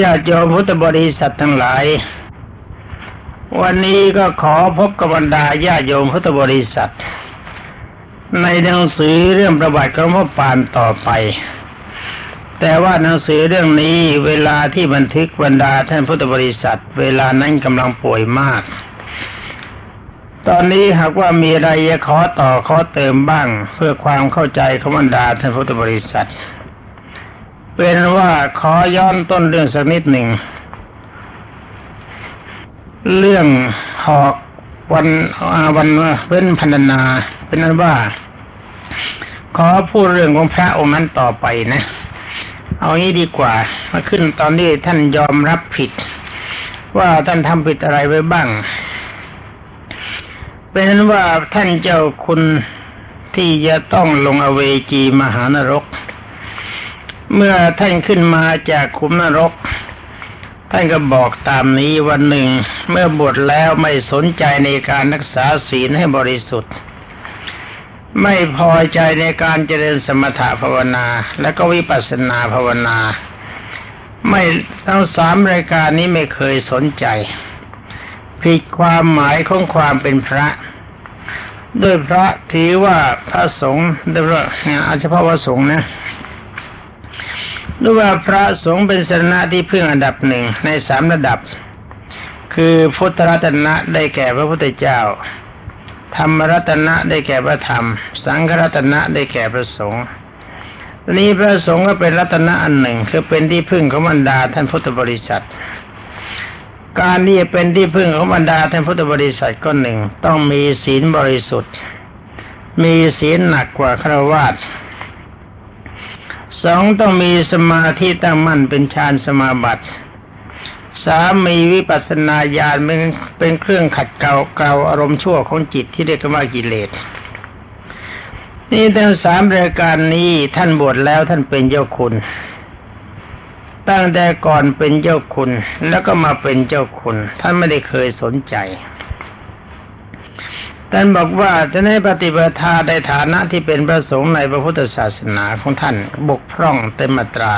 ญาติโยมพุทธบริษัททั้งหลาย วันนี้ก็ขอพบกับบรรดาญาติโยมพุทธบริษัท ในหนังสือเรื่องประวัติของพระปานต่อไป แต่ว่าหนังสือเรื่องนี้เวลาที่บันทึกบรรดาท่านพุทธบริษัท เวลานั้นกำลังป่วยมาก ตอนนี้หากว่ามีอะไรจะขอต่อขอเติมบ้าง เพื่อความเข้าใจของบรรดาท่านพุทธบริษัท เป็นว่าขอย้อนต้นเรื่องสักนิดหนึ่ง เรื่องหอกวันวันเว้นพันนา เป็นนั้นว่า ขอพูดเรื่องของพระองค์นั้นต่อไปนะ เอางี้ดีกว่า มาขึ้นตอนนี้ท่านยอมรับผิด ว่าท่านทำผิดอะไรไว้บ้าง เป็นนั้นว่าท่านเจ้าคุณที่จะต้องลงอเวจีมหานรก เมื่อท่านขึ้นมาจากขุมนรก ท่านก็บอกตามนี้วันหนึ่ง เมื่อบวชแล้วไม่สนใจในการรักษาศีลให้บริสุทธิ์ ไม่พอใจในการเจริญสมถภาวนา และก็วิปัสสนาภาวนา ไม่ทั้งสามรายการนี้ไม่เคยสนใจผิดความหมายของความเป็นพระด้วยพระถือว่าพระสงฆ์ด้วยอาเฉพาะพระสงฆ์นะ ด้วยว่าพระสงฆ์เป็นสรณะที่พึ่งอันดับหนึ่งในสามระดับ คือพุทธรัตนะได้แก่พระพุทธเจ้า ธรรมรัตนะได้แก่พระธรรม สังฆรัตนะได้แก่พระสงฆ์นี้พระสงฆ์ก็เป็นรัตนะอันหนึ่ง คือเป็นที่พึ่งของบรรดาท่านพุทธบริษัท การที่เป็นที่พึ่งของบรรดาท่านพุทธบริษัทก็หนึ่ง ต้องมีศีลบริสุทธิ์ มีศีลหนักกว่าฆราวาส สองต้องมีสมาธิตั้งมั่นเป็นฌานสมาบัติสามมีวิปัสสนาญาณเป็นเป็นเครื่องขัดเกลาเกลาอารมณ์ชั่วของจิตที่เรียกว่ากิเลสนี่ทั้งสามรายการนี้ท่านบวชแล้วท่านเป็นเจ้าคุณ ตั้งแต่ก่อนเป็นเจ้าคุณ แล้วก็มาเป็นเจ้าคุณ ท่านไม่ได้เคยสนใจ ท่านบอกว่าจะในปฏิบัติาในฐานะที่เป็นพระสงฆ์ในพระพุทธศาสนาของท่านบกพร่องเต็มมาตรา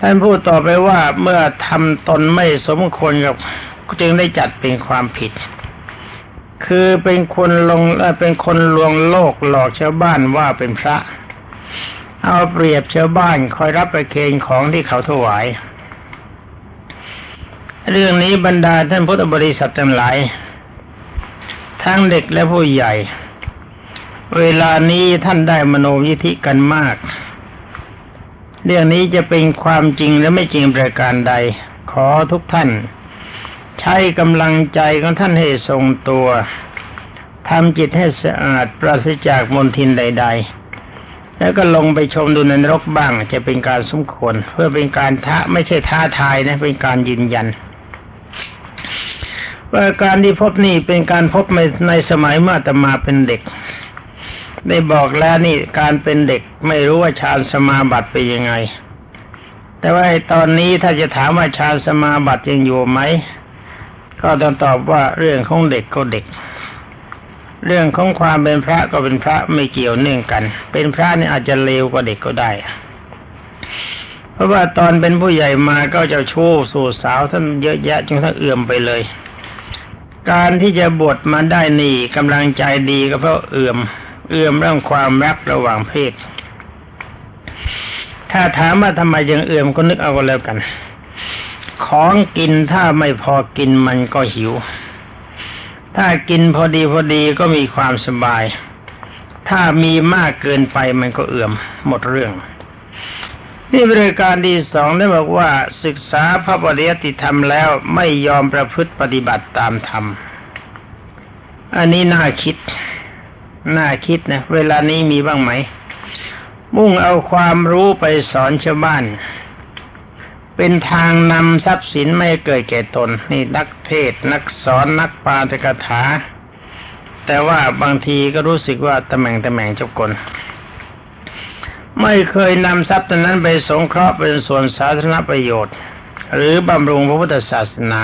ท่านพูดต่อไปว่าเมื่อทำตนไม่สมควรกับจึงได้จัดเป็นความผิด คือเป็นคนลงเป็นคนลวงโลกหลอกชาวบ้านว่าเป็นพระ เอาเปรียบชาวบ้านคอยรับประเคนของที่เขาถวาย เรื่องนี้บรรดาท่านพุทธบริษัททั้งหลาย ทั้งเด็กและผู้ใหญ่ เวลานี้ท่านได้มโนยิธิกันมาก เรื่องนี้จะเป็นความจริงและไม่จริงประการใด ขอทุกท่าน ใช้กำลังใจของท่านให้ทรงตัวทำจิตให้สะอาดปราศจากมลทินใด ๆ แล้วก็ลงไปชมดูในนรกบ้างจะเป็นการสมควร เพื่อเป็นการท้าไม่ใช่ท้าทายนะเป็นการยืนยัน ว่าการที่พบนี่เป็นการพบในในสมัยเมื่ออาตมาเป็นเด็ก ได้บอกแล้วนี่การเป็นเด็กไม่รู้ว่าฌานสมาบัติเป็นยังไง แต่ว่าตอนนี้ถ้าจะถามว่าฌานสมาบัติยังอยู่ไหม ก็ต้องตอบว่าเรื่องของเด็กก็เด็ก เรื่องของความเป็นพระก็เป็นพระไม่เกี่ยวเนื่องกัน เป็นพระนี่อาจจะเลวกว่าเด็กก็ได้เพราะว่าตอนเป็นผู้ใหญ่มาก็จะชู้สู่สาวท่านเยอะแยะจนท่านเอื่อมไปเลย การที่จะบวชมาได้นี่กำลังใจดีก็เพราะเอื่อม เอื่อมเรื่องความรักระหว่างเพศ ถ้าถามว่าทำไมยังเอื่อมก็นึกเอาก็แล้วกัน ของกินถ้าไม่พอกินมันก็หิว ถ้ากินพอดีพอดีก็มีความสบาย ถ้ามีมากเกินไปมันก็เอื่อมหมดเรื่อง นี่บริการที่สองได้บอกว่าศึกษาพระปริยติธรรมแล้วไม่ยอมประพฤติปฏิบัติตามธรรม อันนี้น่าคิด น่าคิดนะ เวลานี้มีบ้างไหม มุ่งเอาความรู้ไปสอนชาวบ้าน เป็นทางนำทรัพย์สินไม่เกิดแก่ตน นี่นักเทศนักสอนนักปาฐกถา แต่ว่าบางทีก็รู้สึกว่าตะแหม่งตะแหม่งเจ้ากล ไม่เคยนำทรัพย์นั้นไปสงเคราะห์เป็นส่วนสาธารณประโยชน์ หรือบำรุงพระพุทธศาสนา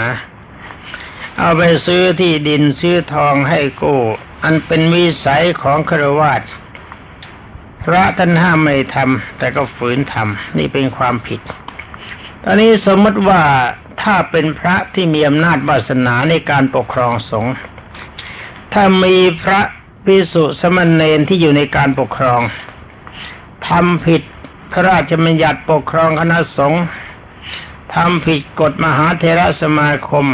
เอาไปซื้อที่ดินซื้อทองให้กู้อันเป็นวิสัยของครวาสพระท่านห้ามไม่ทำแต่ก็ฝืนทำนี่เป็นความผิด ตอนนี้สมมติว่าถ้าเป็นพระที่มีอำนาจวาสนาในการปกครองสงฆ์ถ้ามีพระภิกษุสมณเณรที่อยู่ในการปกครอง ทำผิดพระราชบัญญัติปกครองคณะสงฆ์ทำผิดกฎมหาเทรสมาคม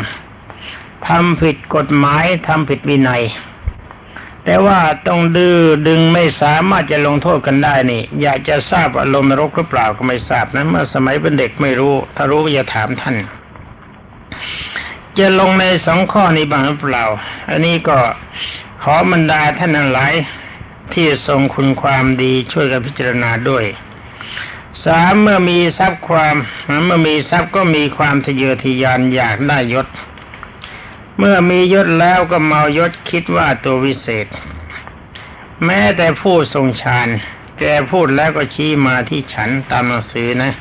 ทำผิดกฎหมาย ทำผิดวินัย แต่ว่าต้องดื้อดึงไม่สามารถจะลงโทษกันได้นี่ อยากจะทราบว่าลงนรกหรือเปล่าก็ไม่ทราบนะเมื่อสมัยเป็นเด็กไม่รู้ ถ้ารู้ก็จะถามท่าน จะลงในสองข้อนี้บ้างหรือเปล่า อันนี้ก็ขอบรรดาท่านหลาย ที่ทรงคุณความดีช่วยกันพิจารณาด้วยสามเมื่อมีทรัพย์ความเมื่อมีทรัพย์ก็มีความทะเยอทะยานอยากได้ยศ เมื่อมียศแล้วก็เมายศคิดว่าตัววิเศษ แม้แต่ผู้ทรงฌานแกพูดแล้วก็ชี้มาที่ฉันตามหนังสือนะ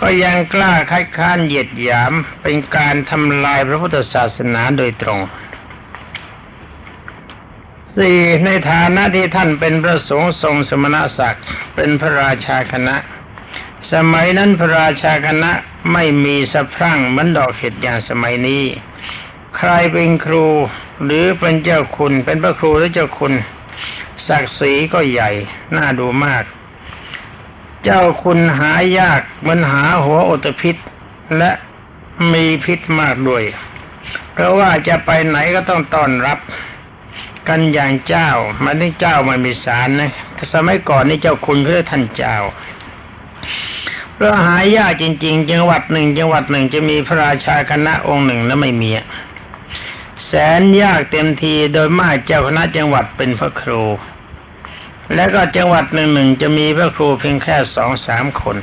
ก็ยังกล้าคัดค้านเหยียดหยามเป็นการทำลายพระพุทธศาสนาโดยตรง สี่ในฐานะที่ท่านเป็นพระสงฆ์ทรงสมณศักดิ์เป็นพระราชาคณะ สมัยนั้นพระราชาคณะไม่มีสะพรั่งเหมือนดอกเห็ดอย่างสมัยนี้ ใครเป็นครูหรือเป็นเจ้าคุณเป็นพระครูหรือเจ้าคุณ ศักดิ์ศรีก็ใหญ่ น่าดูมาก เจ้าคุณหายากเหมือนหาหัวโอตพิษและมีพิษมากด้วย เพราะว่าจะไปไหนก็ต้องต้อนรับ กันอย่างเจ้ามันนี่เจ้ามันมีสารนะสมัยก่อนนี่เจ้าคุณเพื่อท่านเจ้าเพราะหายากจริง ๆ จังหวัดหนึ่งจังหวัดหนึ่งจะมีพระราชาคณะองค์หนึ่งแล้วไม่มีแสนยากเต็มทีโดยมากเจ้าคณะจังหวัดเป็นพระครู แล้วก็จังหวัดหนึ่งหนึ่งจะมีพระครูเพียงแค่สองสามคน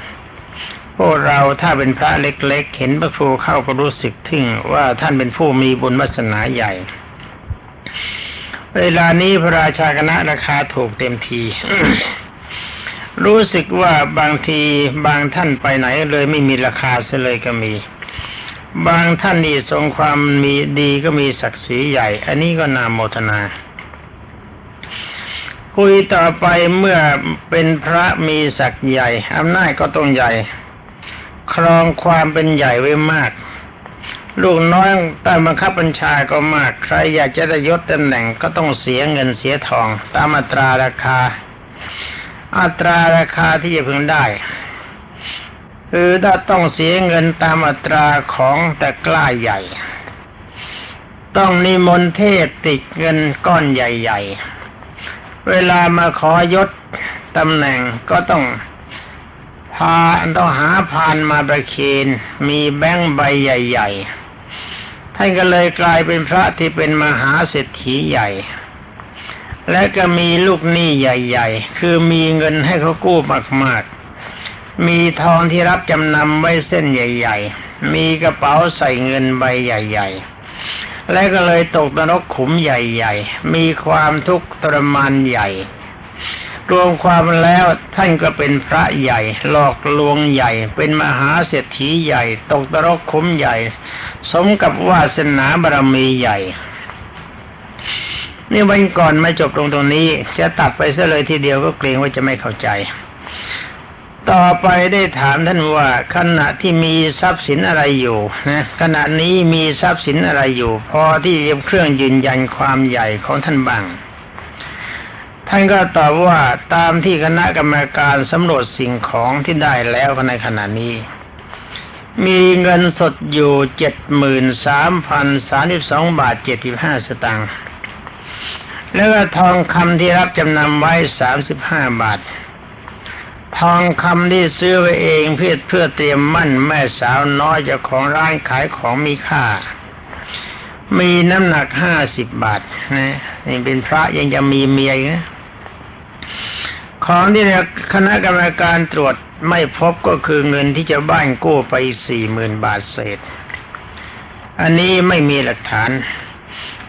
พวกเราถ้าเป็นพระเล็กๆ เห็นพระครูเข้าก็รู้สึกทึ่งว่าท่านเป็นผู้มีบุญวาสนาใหญ่ เวลานี้พระราชาคณะราคาถูกเต็มที รู้สึกว่าบางทีบางท่านไปไหนเลยไม่มีราคาเสียเลยก็มี บางท่านนี่ทรงความมีดีก็มีศักดิ์ศรีใหญ่ อันนี้ก็นามโมทนา คุยต่อไปเมื่อเป็นพระมีศักดิ์ใหญ่อำนาจก็ต้องใหญ่ ครองความเป็นใหญ่ไว้มาก ลูกน้อยใต้บังคับบัญชาก็มาก ใครอยากจะได้ยศตำแหน่งก็ต้องเสียเงินเสียทอง ตามอัตราราคา อัตราราคาที่จะพึงได้คือถ้าต้องเสียเงินตามอัตราของแต่กล้าใหญ่ ต้องนิมนต์เทศติดเงินก้อนใหญ่ๆ เวลามาขอยศตำแหน่งก็ต้องพาต้องหาพานมาประเคนมีแบงค์ใบใหญ่ ๆ ท่านก็เลยกลายเป็นพระที่เป็นมหาเศรษฐีใหญ่ และก็มีลูกหนี้ใหญ่ ๆ คือมีเงินให้เขากู้มากๆ มีทองที่รับจำนำไว้เส้นใหญ่ ๆ มีกระเป๋าใส่เงินใบใหญ่ ๆ และก็เลยตกนรกขุมใหญ่ ๆ มีความทุกข์ทรมานใหญ่ รวมความแล้วท่านก็เป็นพระใหญ่ หลอกลวงใหญ่ เป็นมหาเศรษฐีใหญ่ ตกนรกขุมใหญ่ สมกับวาสนาบารมีใหญ่นี่วันก่อนไมาจบตรงตรงนี้ จะตัดไปซะเลยทีเดียวก็เกรงว่าจะไม่เข้าใจ ต่อไปได้ถามท่านว่าขณะที่มีทรัพย์สินอะไรอยู่นะขณะนี้มีทรัพย์สินอะไรอยู่ พอที่จะเครื่องยืนยันความใหญ่ของท่านบ้าง ท่านก็ตอบว่าตามที่คณะกรรมการสำรวจสิ่งของที่ได้แล้วในขณะนี้ มีเงินสดอยู่เจ็ดหมื่นสามพันสามสิบสองบาทเจ็ดสิบห้าสตางค์แล้วก็ทองคำที่รับจำนำไว้สามสิบห้าบาท ทองคำที่ซื้อไว้เองเพื่อเพื่อเตรียมมั่นแม่สาวน้อยเจ้าของร้านขายของมีค่า มีน้ำหนักห้าสิบบาทนะนี่เป็นพระยังจะมีเมียนะ ของที่คณะกรรมการตรวจไม่พบก็คือเงินที่จะบ้านกู้ไปสี่หมื่นบาทเศษ อันนี้ไม่มีหลักฐาน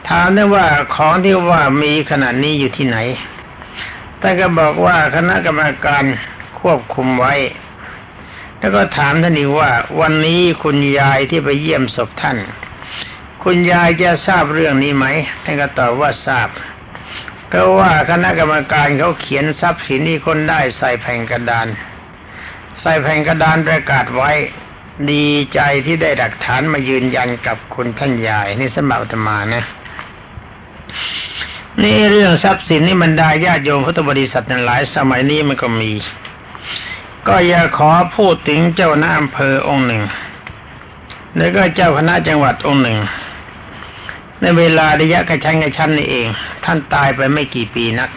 ถามได้ว่าของที่ว่ามีขนาดนี้อยู่ที่ไหนแต่ก็บอกว่าคณะกรรมการควบคุมไว้ แล้วก็ถามท่านอีกว่า วันนี้คุณยายที่ไปเยี่ยมศพท่าน คุณยายจะทราบเรื่องนี้ไหมท่านก็ตอบว่าทราบ เพราะว่าคณะกรรมการเขาเขียนทรัพย์สินที่คนได้ใส่แผ่นกระดาน ใส่แผ่นกระดานประกาศไว้ดีใจที่ได้หลักฐานมายืนยันกับคุณท่านยายนี่สมบัติอาตมานะ นี่เรื่องทรัพย์สินนี่บรรดาญาติโยมพุทธบริษัทนั้นหลายสมัยนี้มันก็มี ก็อย่าขอพูดถึงเจ้าหน้าอำเภอองค์หนึ่ง แล้วก็เจ้าคณะจังหวัดองค์หนึ่ง ในเวลาระยะกระชั้นกระชั้นนี่เอง ท่านตายไปไม่กี่ปีนัก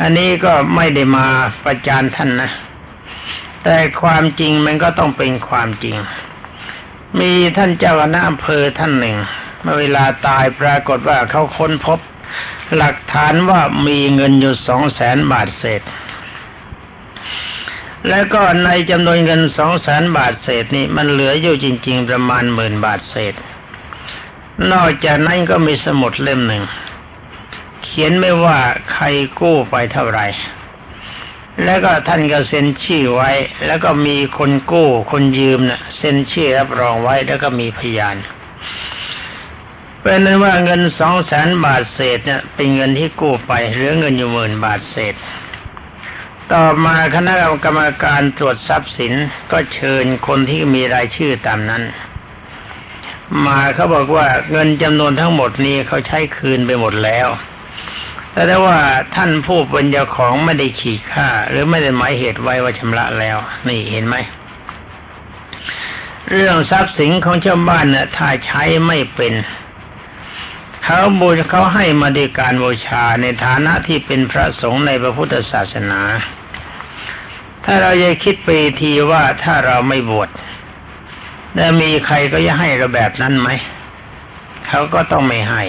อันนี้ก็ไม่ได้มาประจานท่านนะ แต่ความจริงมันก็ต้องเป็นความจริง มีท่านเจ้าคณะอำเภอท่านหนึ่ง เมื่อเวลาตายปรากฏว่าเขาค้นพบ หลักฐานว่ามีเงินอยู่สองแสนบาทเศษแล้วก็ในจำนวนเงินสองแสนบาทเศษนี่มันเหลืออยู่จริง ๆ ประมาณหมื่นบาทเศษ นอกจากนั้นก็มีสมุดเล่มหนึ่ง เขียนไม่ว่าใครกู้ไปเท่าไหร่ แล้วก็ท่านก็เซ็นชื่อไว้ แล้วก็มีคนกู้คนยืมนะ่ะเซ็นชื่อรับรองไว้แล้วก็มีพยานเป็นนั้นว่าเงินสองแสนบาทเศษเนี่ยเป็นเงินที่กู้ไปเหลือเงินอยู่หมื่นบาทเศษ ต่อมาคณะกรรมการตรวจทรัพย์สินก็เชิญคนที่มีรายชื่อตามนั้น มาเขาบอกว่าเงินจำนวนทั้งหมดนี้เขาใช้คืนไปหมดแล้ว แต่ได้ว่าท่านผู้เป็นเจ้าของไม่ได้ขีดค่า หรือไม่ได้หมายเหตุไว้ว่าชำระแล้ว นี่เห็นไหม เรื่องทรัพย์สินของชาวบ้านเนี่ยถ้าใช้ไม่เป็นเขาบูชเขาให้มาด้วยการบูชาในฐานะที่เป็นพระสงฆ์ในพระพุทธศาสนา ถ้าเราจะคิดไปทีว่าถ้าเราไม่บวช แล้วมีใครก็จะให้เราแบบนั้นไหม เขาก็ต้องไม่ให้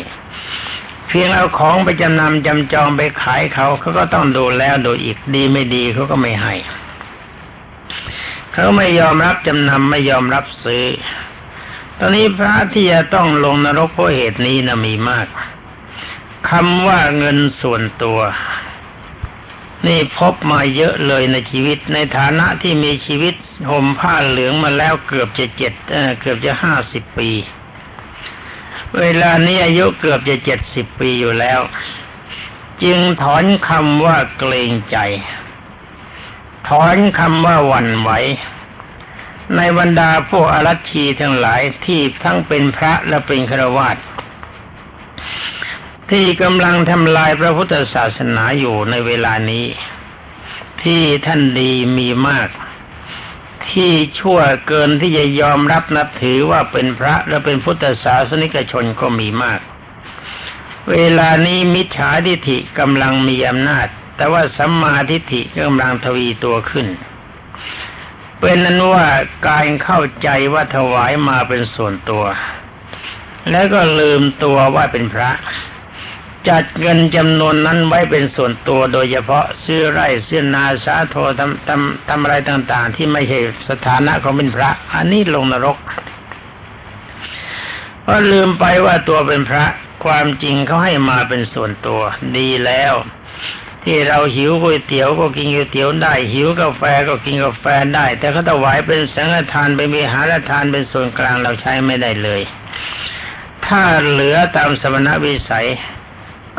เพียงเอาของไปจำนำจำจองไปขายเขาเขาก็ต้องดูแล้วดูอีกดีไม่ดีเขาก็ไม่ให้ เขาไม่ยอมรับจำนำไม่ยอมรับซื้อ ตอนนี้พระที่จะต้องลงนรกเพราะเหตุนี้นะมีมากคำว่าเงินส่วนตัว นี่พบมาเยอะเลยในชีวิต ในฐานะที่มีชีวิตห่มผ้าเหลืองมาแล้วเกือบจะเจ็ดเออเกือบจะห้าสิบปี เวลานี้อายุเกือบจะเจ็ดสิบปีอยู่แล้ว จึงถอนคำว่าเกรงใจ ถอนคำว่าหวั่นไหวในบรรดาพวกอารัชชีทั้งหลายที่ทั้งเป็นพระและเป็นฆราวาส ที่กำลังทำลายพระพุทธศาสนาอยู่ในเวลานี้ ที่ท่านดีมีมาก ที่ชั่วเกินที่จะยอมรับนับถือว่าเป็นพระและเป็นพุทธศาสนิกชนก็มีมาก เวลานี้มิจฉาทิฐิกำลังมีอำนาจ แต่ว่าสัมมาทิฏฐิกำลังทวีตัวขึ้นเป็นนั้นว่าการเข้าใจว่าถวายมาเป็นส่วนตัว แล้วก็ลืมตัวว่าเป็นพระ จัดเงินจำนวนนั้นไว้เป็นส่วนตัวโดยเฉพาะซื้อไร่ซื้อนาสาโททำทำทำอะไรต่าง ๆ ที่ไม่ใช่สถานะของเป็นพระ อันนี้ลงนรกเพราะลืมไปว่าตัวเป็นพระความจริงเขาให้มาเป็นส่วนตัว ดีแล้ว ที่เราหิวก๋วยเตี๋ยวก็กินก๋วยเตี๋ยวได้ หิวกาแฟก็กินกาแฟได้ แต่เขาถวายเป็นสังฆทานเป็นวิหารทานเป็นส่วนกลางเราใช้ไม่ได้เลย ถ้าเหลือตามสมณวิสัย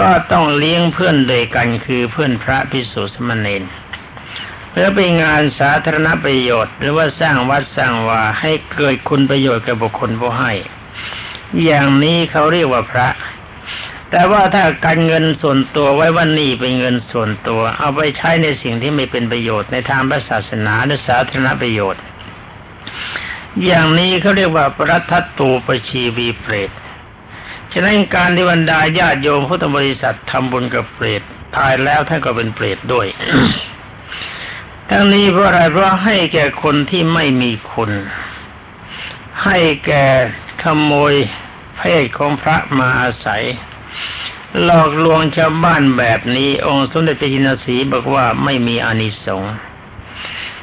ก็ต้องเลี้ยงเพื่อนโดยกันคือเพื่อนพระพิสุสมณเณรเพื่อเป็นงานสาธารณประโยชน์ หรือว่าสร้างวัดสร้างวาให้เกิดคุณประโยชน์กับบุคคลผู้ให้ อย่างนี้เขาเรียกว่าพระ แต่ว่าถ้าการเงินส่วนตัวไว้ว่านี่เป็นเงินส่วนตัว เอาไปใช้ในสิ่งที่ไม่เป็นประโยชน์ในทางพระศาสนาหรือสาธารณประโยชน์ อย่างนี้เขาเรียกว่าปรัทัตตูปชีวีเปรต ฉะนั้นการที่บรรดาญาติโยมพุทธบริษัททำบุญกับเปรตตายแล้วท่านก็เป็นเปรตด้วย ทั้งนี้เพราะอะไรเพราะให้แก่คนที่ไม่มีคุณ ให้แก่ขโมยเพศของพระมาอาศัย หลอกลวงชาวบ้านแบบนี้ องค์สมเด็จพระจินสีบอกว่าไม่มีอานิสงส์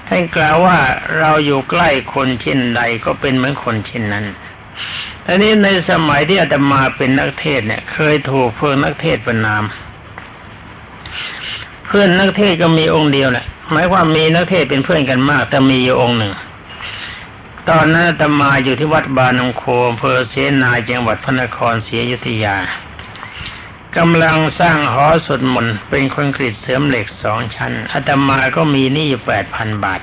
ท่านกล่าวว่าเราอยู่ใกล้คนเช่นใดก็เป็นเหมือนคนเช่นนั้น ทีนี้ในสมัยที่อาตมาเป็นนักเทศเนี่ย เคยถูกเพื่อนนักเทศประนาม เพื่อนนักเทศก็มีองค์เดียวแหละหมายความมีนักเทศเป็นเพื่อนกันมาก แต่มีอยู่องค์หนึ่ง ตอนนั้นอาตมาอยู่ที่วัดบานงโคอำเภอเสนาจังหวัดพระนครศรีอยุธยากำลังสร้างหอสวดมนต์เป็นคอนกรีตเสริมเหล็กสองชั้นอาตมาก็มีหนี้แปดพันบาท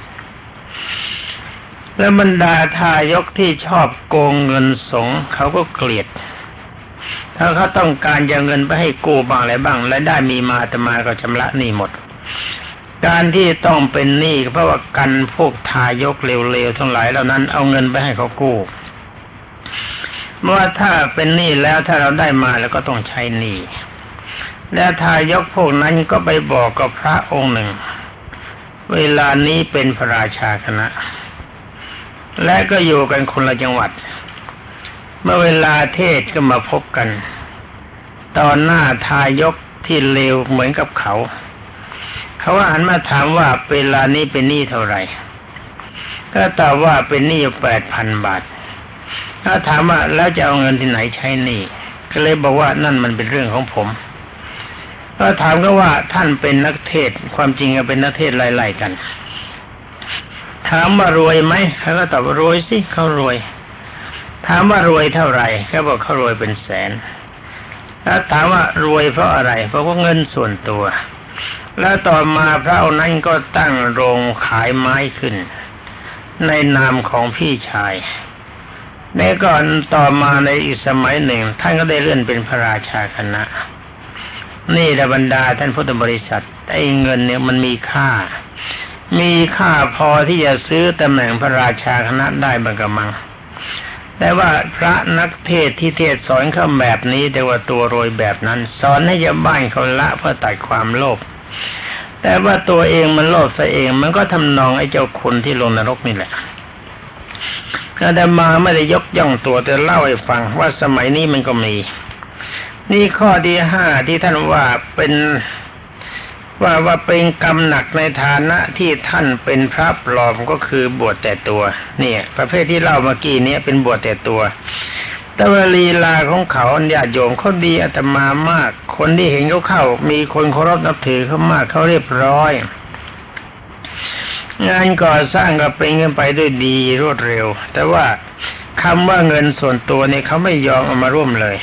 แล้วบรรดาทายกที่ชอบโกงเงินสงเขาก็เกลียด ถ้าเขาต้องการจะเงินไปให้กู้บ้างอะไรบ้าง และได้มีมาแต่มาก็ชำระหนี้หมด การที่ต้องเป็นหนี้เพราะว่ากันพวกทายกเร็วๆทั้งหลายเหล่านั้นเอาเงินไปให้เขากู้เมื่อถ้าเป็นหนี้แล้วถ้าเราได้มาแล้วก็ต้องใช้หนี้และทายกพวกนั้นก็ไปบอกกับพระองค์หนึ่ง เวลานี้เป็นพระราชาคณะ และก็อยู่กันคนละจังหวัด เมื่อเวลาเทศก็มาพบกัน ตอนหน้าทายกที่เลวเหมือนกับเขา เขาว่าหันมาถามว่าเวลานี้เป็นหนี้เท่าไหร่ ก็ตอบว่าเป็นหนี้แปดพันบาทถ้าถามว่าแล้วจะเอาเงินที่ไหนใช้หนี้ก็เลยบอกว่านั่นมันเป็นเรื่องของผมก็ถามก็ว่าท่านเป็นนักเทศความจริงก็เป็นนักเทศไล่ๆกัน ถามว่ารวยไหมเขาก็ตอบว่ารวยสิเขารวย ถามว่ารวยเท่าไหร่เขาบอกเขารวยเป็นแสน แล้วถามว่ารวยเพราะอะไร เพราะว่าเงินส่วนตัว แล้วต่อมาพระองค์นั้นก็ตั้งโรงขายไม้ขึ้น ในนามของพี่ชายในก่อนต่อมาในอีกสมัยหนึ่ง ท่านก็ได้เลื่อนเป็นพระราชาคณะ นี่ระบรรดาท่านพุทธบริษัทไอ้เงินเนี่ยมันมีค่า มีค่าพอที่จะซื้อตำแหน่งพระราชาคณะได้บางกะมัง แต่ว่าพระนักเทศที่เทศสอนเขาแบบนี้แต่ว่าตัวโรยแบบนั้น สอนให้ชาวบ้านเขาละเพื่อตัดความโลภ แต่ว่าตัวเองมันโลภซะเองมันก็ทำนองไอ้เจ้าคนที่ลงนรกนี่แหละอาดามาไม่ได้ยกย่องตัวแต่เล่าให้ฟังว่าสมัยนี้มันก็มี นี่ข้อที่ห้าที่ท่านว่าเป็น ว่าว่าเป็นกรรมหนักในฐานะที่ท่านเป็นพระปลอมก็คือบวชแต่ตัว เนี่ย ประเภทที่เล่าเมื่อกี้นี้เป็นบวชแต่ตัว แต่ว่าลีลาของเขาญาติโยมเขาดีอาตมามาก คนที่เห็นเขาเข้า มีคนเคารพนับถือเขามากเขาเรียบร้อยงานก่อสร้างก็เป็นกันไปด้วยดีรวดเร็ว แต่ว่าคำว่าเงินส่วนตัวเนี่ยเขาไม่ยอมเอามาร่วมเลย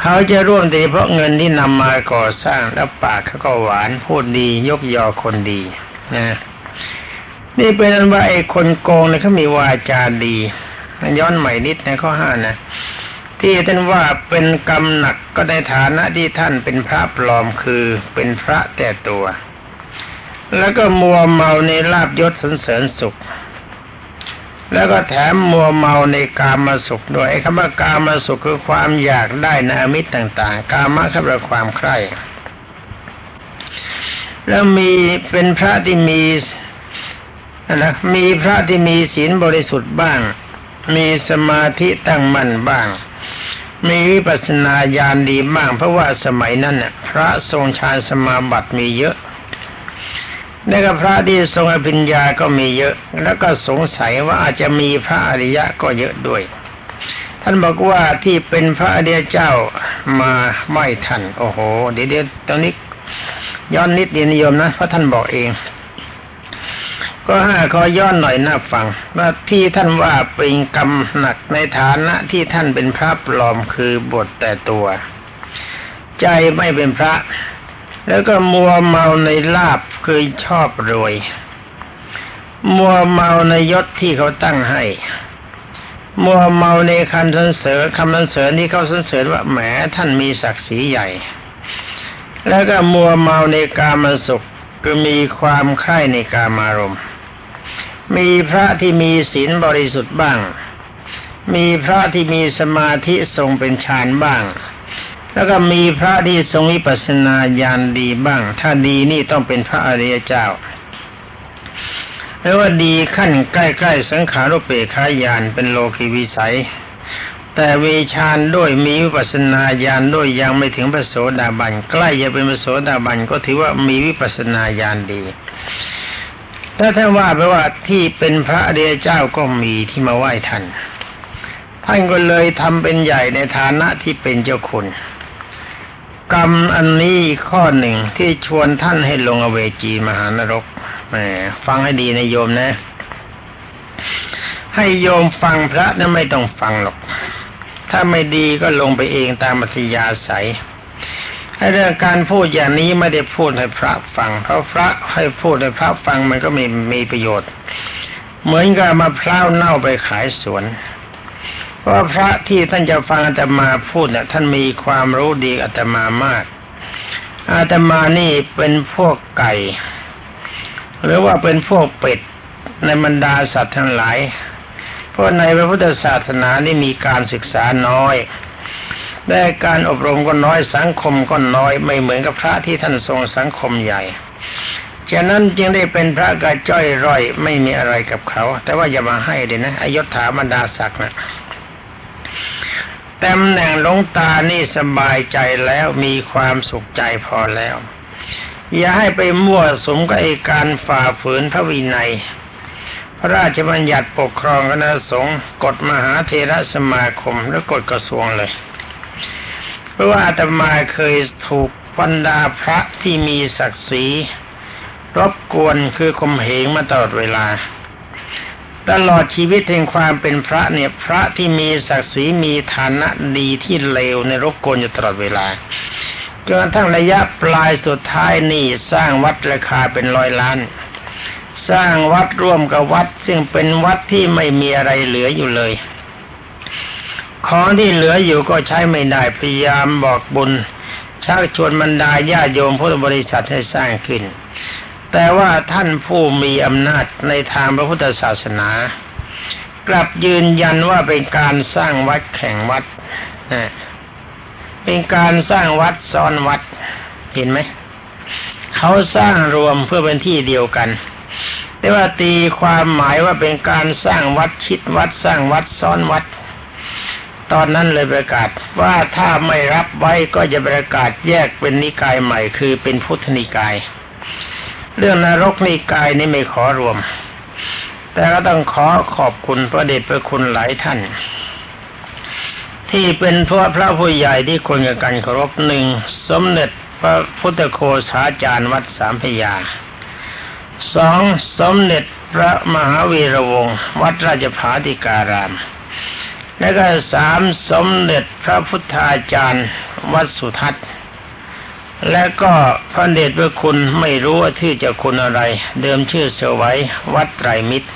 เขาจะร่วมแต่เพราะเงินที่นำมาก่อสร้างแล้วปากเขาก็หวานพูดดียกยอคนดีนะนี่เป็นอันว่าไอ้คนโกงเนี่ยเขามีวาจาดีย้อนใหม่นิดในข้อห้านะที่ท่านว่าเป็นกรรมหนักก็ในฐานะที่ท่านเป็นพระปลอมคือเป็นพระแต่ตัว แล้วก็มัวเมาในลาบยศสรรเสริญสุข แล้วก็แถมมัวเมาในกามาสุขด้วยไอ้คำว่ากามาสุขคือความอยากได้ในอมิตรต่าง ๆ กามะคือความใคร่แล้วมีเป็นพระที่มีนะมีพระที่มีศีลบริสุทธิ์บ้าง มีสมาธิตั้งมั่นบ้าง มีวิปัสสนาญาณดีบ้าง เพราะว่าสมัยนั้นน่ะพระทรงฌานสมาบัติมีเยอะ แล้วก็พระที่ทรงอภิญญาก็มีเยอะ แล้วก็สงสัยว่าอาจจะมีพระอริยะก็เยอะด้วย ท่านบอกว่าที่เป็นพระอริยเจ้ามาไม่ทัน โอ้โห เดี๋ยวเดี๋ยวตอนนี้ย้อนนิดเดียวนิยมนะเพราะท่านบอกเอง ก็ห้าขอย้อนหน่อยน้าฟังว่าที่ท่านว่าเป็นกรรมหนักในฐานะที่ท่านเป็นพระปลอมคือบทแต่ตัว ใจไม่เป็นพระ แล้วก็มัวเมาในลาบคือชอบรวย มัวเมาในยศที่เขาตั้งให้ มัวเมาในคำสรรเสริญคำสรรเสริญที่เขาสรรเสริญว่าแหมท่านมีศักดิ์ศรีใหญ่ แล้วก็มัวเมาในกามสุขคือมีความใคร่ในกามารมณ์ มีพระที่มีศีลบริสุทธิ์บ้าง มีพระที่มีสมาธิทรงเป็นฌานบ้าง แล้วก็มีพระที่ทรงวิปัสสนาญาณดีบ้าง ถ้าดีนี่ต้องเป็นพระอริยเจ้าแล้วว่าดีขั้นใกล้ๆสังขารุปเปขายานเป็นโลกีวิสัย แต่เวชานด้วยมีวิปัสนาญาณด้วยยังไม่ถึงพระโสดาบันใกล้จะเป็นพระโสดาบันก็ถือว่ามีวิปัสนาญาณดีถ้าท่านว่าไปว่าที่เป็นพระอริยเจ้าก็มีที่มาไหว้ท่านท่านก็เลยทำเป็นใหญ่ในฐานะที่เป็นเจ้าคุณ กรรมอันนี้ข้อหนึ่งที่ชวนท่านให้ลงอเวจีมหานรกแหมฟังให้ดีนะโยมนะ ให้โยมฟังพระนะไม่ต้องฟังหรอก ถ้าไม่ดีก็ลงไปเองตามมัธยาศัยเรื่องการพูดอย่างนี้ไม่ได้พูดให้พระฟัง เพราะพระให้พูดให้พระฟังมันก็ไม่มีประโยชน์ เหมือนกับมะพร้าวเน่าไปขายสวน เพราพระที่ท่านจะฟังอาตมาพูดเนี่ยท่านมีความรู้ดีอาตมามาก อาตมานี่เป็นพวกไก่ หรือว่าเป็นพวกเป็ดในบรรดาสัตว์ทั้งหลาย เพราะในพระพุทธศาสนานี่มีการศึกษาน้อยได้การอบรมก็น้อยสังคมก็น้อยไม่เหมือนกับพระที่ท่านทรงสังคมใหญ่ฉะนั้นจึงได้เป็นพระกระจ้อยร่อยไม่มีอะไรกับเขา แต่ว่าอย่ามาให้เดี๋ยนะอายศถาบรรดาศักดิ์นะ ตำแหน่งหลวงตานี่สบายใจแล้วมีความสุขใจพอแล้ว อย่าให้ไปมั่วสมกับไอการฝ่าฝืนพระวินัย พระราชบัญญัติปกครองคณะสงฆ์กฎมหาเทระสมาคมและกฎกระทรวงเลย เพราะว่าอาตมาเคยถูกบรรดาพระที่มีศักดิ์ศรีรบกวนคือข่มเหงมาตลอดเวลา ตลอดชีวิตแห่งความเป็นพระเนี่ย พระที่มีศักดิ์ศรีมีฐานะดีที่เลวในรบกวนอยู่ตลอดเวลาจนทั่งระยะปลายสุดท้ายนี่สร้างวัดราคาเป็นร้อยล้าน สร้างวัดร่วมกับวัด ซึ่งเป็นวัดที่ไม่มีอะไรเหลืออยู่เลย ของที่เหลืออยู่ก็ใช้ไม่ได้พยายามบอกบุญชักชวนบรรดาญาโยมพุทธบริษัทให้สร้างขึ้น แต่ว่าท่านผู้มีอำนาจในทางพระพุทธศาสนา กลับยืนยันว่าเป็นการสร้างวัดแข่งวัดนะเป็นการสร้างวัดซ้อนวัดเห็นไหมเขาสร้างรวมเพื่อเป็นที่เดียวกัน แต่ว่าตีความหมายว่าเป็นการสร้างวัดชิดวัดสร้างวัดซ้อนวัด ตอนนั้นเลยประกาศว่าถ้าไม่รับไว้ก็จะประกาศแยกเป็นนิกายใหม่คือเป็นพุทธนิกาย เรื่องนรกนิกายนี่ไม่ขอรวม แต่ก็ต้องขอขอบคุณพระเดชพระคุณหลายท่าน ที่เป็นพระพระผู้ใหญ่ที่ควรกับการเคารพหนึ่งสมเด็จพระพุทธโฆษาจารย์วัดสามพยาสองสมเด็จพระมหาวีระวงศ์วัดราชภาติการาม และก็สามสมเด็จพระพุทธาจารย์ วัดสุทัศน์ และก็พระเดชพระคุณไม่รู้ว่าชื่อเจ้าคุณอะไร เดิมชื่อเสวัยวัดไตรมิตร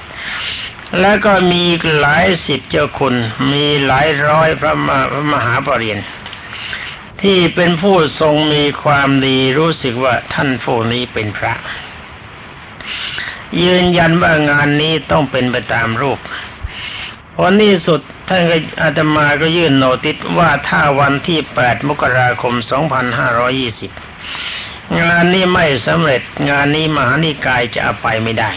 แล้วก็มีหลายสิบเจ้าคุณ มีหลายร้อยพระมพระมหาปรริญญาที่เป็นผู้ทรงมีความดีรู้สึกว่าท่านผู้นี้เป็นพระ ยืนยันว่างานนี้ต้องเป็นไปตามรูป ผลที่สุดท่านก็อาตมาก็ยื่นโนติสว่าถ้าวันที่ 8 มกราคม 2520 งานนี้ไม่สำเร็จงานนี้มหานิกายจะเอาไปไม่ได้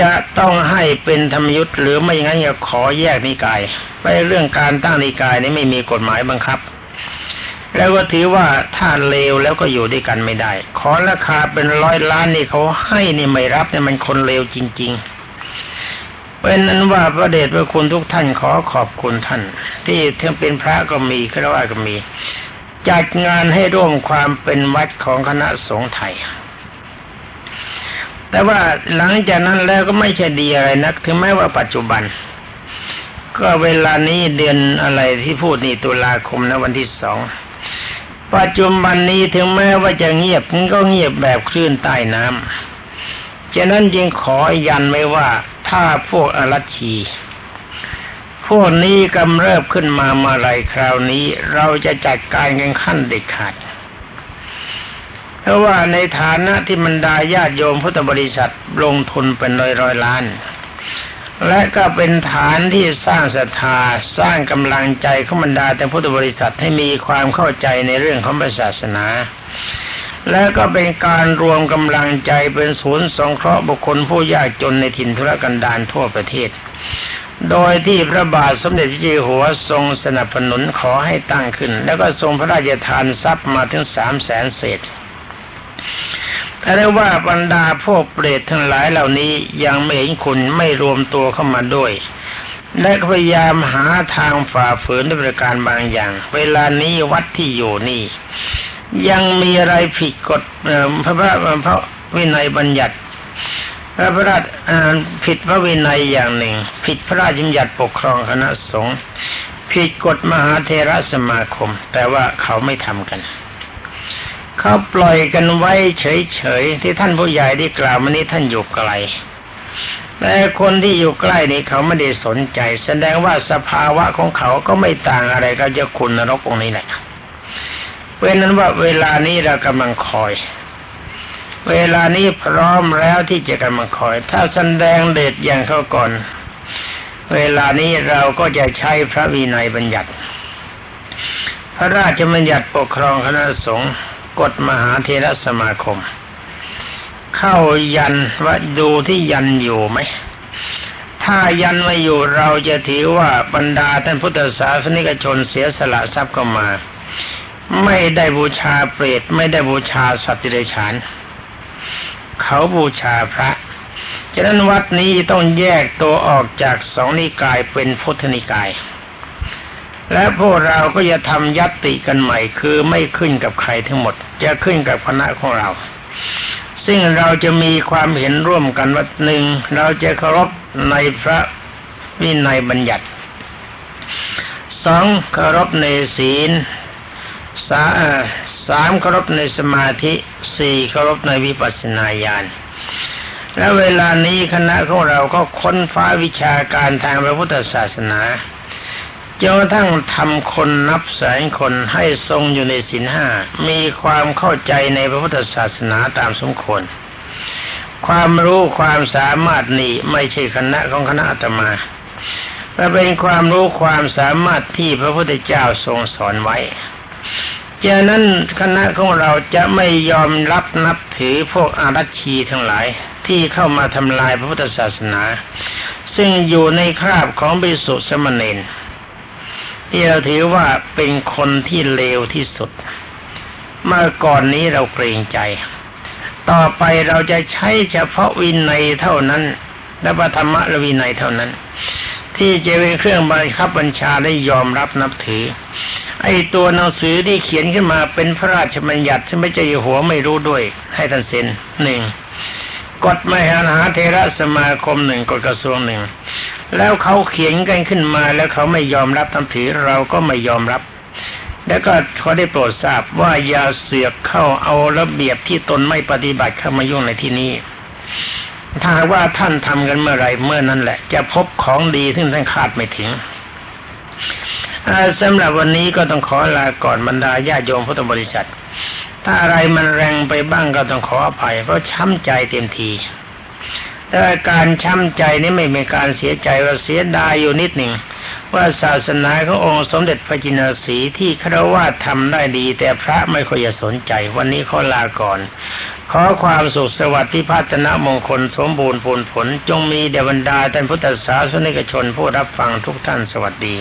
จะต้องให้เป็นธรรมยุทธ์หรือไม่งั้นจะขอแยกนิกาย ไปเรื่องการตั้งนิกายนี้ไม่มีกฎหมายบังคับ แล้วก็ถือว่าถ้าเลวแล้วก็อยู่ด้วยกันไม่ได้ ขอราคาเป็นร้อยล้านนี่เขาให้นี่ไม่รับเนี่ยมันคนเลวจริง ๆ เป็นนั้นว่าพระเดชพระคุณทุกท่านขอขอบคุณท่าน ที่ทั้งเป็นพระก็มีฆราวาสก็มี จัดงานให้ร่วมความเป็นวัดของคณะสงฆ์ไทย แต่ว่าหลังจากนั้นแล้วก็ไม่ใช่ดีอะไรนัก ถึงแม้ว่าปัจจุบัน ก็เวลานี้เดือนอะไรที่พูดนี่ตุลาคมนะวันที่สองปัจจุบันนี้ถึงแม้ว่าจะเงียบมันก็เงียบแบบคลื่นใต้น้ำฉะนั้นจึงขอยันไว้ว่า ถ้าพวกอรัชี พวกนี้กำเริบขึ้นมาเมื่อไรคราวนี้เราจะจัดการกันขั้นเด็ดขาดเพราะว่าในฐานะที่บรรดาญาติโยมพุทธบริษัทลงทุนเป็นร้อยร้อยล้าน และก็เป็นฐานที่สร้างศรัทธาสร้างกำลังใจของบรรดาแต่พุทธบริษัทให้มีความเข้าใจในเรื่องของศาสนา และก็เป็นการรวมกำลังใจเป็นศูนย์สงเคราะห์บุคคลผู้ยากจนในถิ่นทุรกันดารทั่วประเทศ โดยที่พระบาทสมเด็จพระเจ้าอยู่หัวทรงสนับสนุนขอให้ตั้งขึ้น แล้วก็ทรงพระราชทานทรัพย์มาถึงสามแสนเศษแต่ได้ว่าบรรดาพวกเปรตทั้งหลายเหล่านี้ยังไม่เห็นคุณไม่รวมตัวเข้ามาด้วย และพยายามหาทางฝ่าฝืนด้วยประการบางอย่าง เวลานี้วัดที่อยู่นี่ ยังมีอะไรผิดกฎพระพระพระวินัยบัญญัติ พระพระราชผิดพระวินัยอย่างหนึ่ง ผิดพระราชบัญญัติปกครองคณะสงฆ์ผิดกฎมหาเทรสมาคม แต่ว่าเขาไม่ทำกัน เขาปล่อยกันไว้เฉยๆที่ท่านผู้ใหญ่ได้กล่าวมานี้ท่านอยู่ไกลแต่คนที่อยู่ใกล้นี่เขาไม่ได้สนใจ แสดงว่าสภาวะของเขาก็ไม่ต่างอะไรกับเจ้าคุณนรกองนี้แหละ เพราะนั้นว่าเวลานี้เรากำลังคอย เวลานี้พร้อมแล้วที่จะกำลังคอย ถ้าแสดงเดชอย่างเขาก่อน เวลานี้เราก็จะใช้พระวินัยบัญญัติ พระราชบัญญัติปกครองคณะสงฆ์กฎมหาเทรสมาคม เข้ายันว่าดูที่ยันอยู่ไหมถ้ายันไม่อยู่เราจะถือว่าบรรดาท่านพุทธศาสนิกชนเสียสละทรัพย์เข้ามา ไม่ได้บูชาเปรตไม่ได้บูชาสัตว์ดิเรกชันเขาบูชาพระฉะนั้นวัดนี้ต้องแยกตัวออกจากสองนิกายเป็นพุทธนิกาย และพวกเราก็จะทำยัตติกันใหม่ คือไม่ขึ้นกับใครทั้งหมด จะขึ้นกับคณะของเรา ซึ่งเราจะมีความเห็นร่วมกันว่าหนึ่งเราจะเคารพในพระวินัยบัญญัติสองเคารพในศีล สาสามเคารพในสมาธิสี่เคารพในวิปัสสนาญาณและเวลานี้คณะของเราก็ค้นฟ้าวิชาการทางพระพุทธศาสนาจนกระทั่งทำคนนับแสนคนให้ทรงอยู่ในศีลห้ามีความเข้าใจในพระพุทธศาสนาตามสมควร ความรู้ความสามารถนี้ไม่ใช่คณะของคณะอาตมาแต่เป็นความรู้ความสามารถที่พระพุทธเจ้าทรงสอนไว้ จากนั้นคณะของเราจะไม่ยอมรับนับถือพวกอารัชีทั้งหลายที่เข้ามาทำลายพระพุทธศาสนา ซึ่งอยู่ในคราบของบิสุสมณเณรที่เราถือว่าเป็นคนที่เลวที่สุด เมื่อก่อนนี้เราเกรงใจ ต่อไปเราจะใช้เฉพาะวินัยเท่านั้น และพระธรรมะและวินัยเท่านั้น ที่จะเป็นเครื่องบังคับบัญชาได้ยอมรับนับถือ ไอ้ตัวหนังสือที่เขียนขึ้นมาเป็นพระราชบัญญัติที่ไม่ใจหัวไม่รู้ด้วย ให้ท่านเซ็นหนึ่งกฎมหาหาเทระสมาคมหนึ่งกฎกระทรวงหนึ่ง แล้วเขาเขียนกันขึ้นมาแล้วเขาไม่ยอมรับนับถือเราก็ไม่ยอมรับ แล้วก็เขาได้โปรดทราบว่าอย่าเสือกเข้าเอาระเบียบที่ตนไม่ปฏิบัติเข้ามายุ่งในที่นี้ถ้าว่าท่านทำกันเมื่อไรเมื่อนั้นแหละ จะพบของดีซึ่งท่านคาดไม่ถึง สำหรับวันนี้ก็ต้องขอลาก่อนบรรดาญาโยมพุทธบริษัท ถ้าอะไรมันแรงไปบ้างก็ต้องขออภัย เพราะช้ำใจเต็มทีแต่การช้ำใจนี้ไม่เป็นการเสียใจว่าเสียดายอยู่นิดหนึ่งว่าศาสนาขององค์สมเด็จพระจินสีที่ครวาทำได้ดี แต่พระไม่ค่อยจะสนใจ วันนี้ขอลาก่อน ขอความสุขสวัสดิ์ที่พัฒนามงคลสมบูรณ์ผลผล จงมีเดบรรดาท่านพุทธศาสนิกชนผู้รับฟังทุกท่านสวัสดี